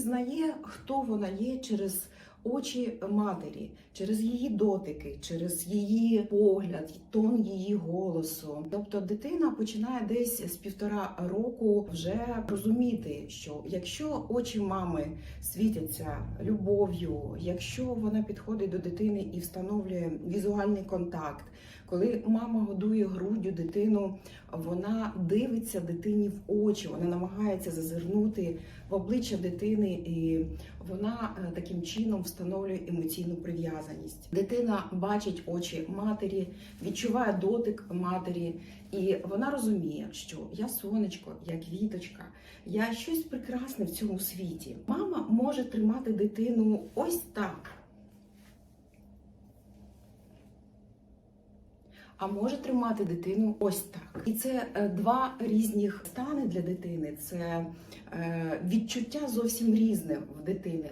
пізнає, хто вона є через очі матері, через її дотики, через її погляд, тон її голосу. Тобто дитина починає десь з півтора року вже розуміти, що якщо очі мами світяться любов'ю, якщо вона підходить до дитини і встановлює візуальний контакт, коли мама годує груддю дитину, вона дивиться дитині в очі, вона намагається зазирнути в обличчя дитини, і вона е, таким чином встановлює емоційну прив'язаність. Дитина бачить очі матері, відчуває дотик матері, і вона розуміє, що я сонечко, я квіточка, я щось прекрасне в цьому світі. Мама може тримати дитину ось так. А може тримати дитину ось так. І це е, два різних стани для дитини. Це е, відчуття зовсім різне в дитини.